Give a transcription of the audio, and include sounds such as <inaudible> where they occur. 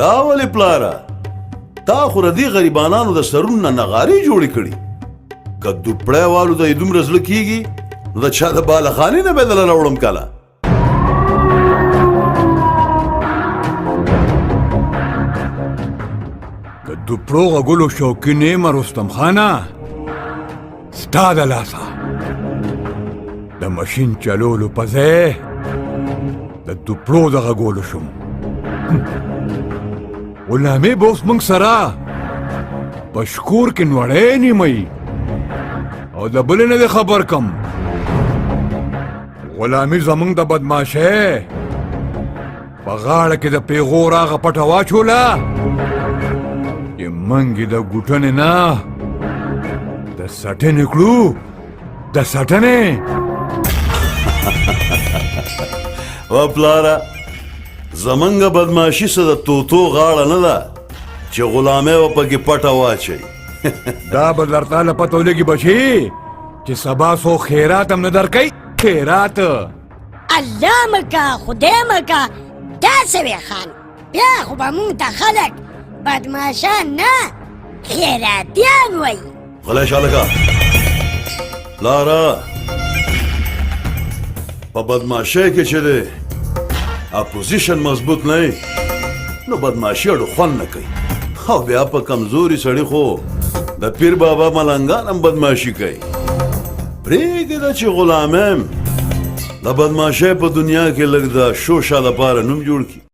دا ولې پلاره؟ تا خو ردی غریبانانو د سرونو نه نغاري جوړې کړي که دوپړی والو یې دومره زړه کیږي نو د چا د بالخانې نه به دله راوړم کله؟ که دوپړو غږولو شوقین یم رستم خانه ستا د لاسه. د ماشین چلولو په ځای د دوپړو د غږولو شم غلامې به اوس موږ سره. په شکور کې نوړی نیمئ او د بلې نه دې خبر کم. غلامي زمونږ د بدماشۍ په غاړه کې د پیغور هغه پټه واچوله. چې منګې د ګوټنې نه د سټنې کړو. د سټنې. و پلاره زمنګ بدماشي څه د توتو غاړه نه ده چې غلامه و پکې پټه واچي <laughs> دا به درته له پته ولګي بچي چې سبا سو خیرات هم نه درکوي. خیرات. الله مکا خدای مکا داسې وی خان؟ بیا خو به مونږ ته خلک بدماشان نه خیراتیان وی غلی شالکا پلاره په بدماشۍ کې چې دی اپوزیشن مضبوط نه نو بدماشي اړو خوند نه کوي او بیا په کمزوري سړي خو د پیر بابا ملنګان هم بدماشي کوي پرېږده چې غلامم د بدماشۍ په دنیا کې لږ د شوشه لپاره نوم جوړ کړي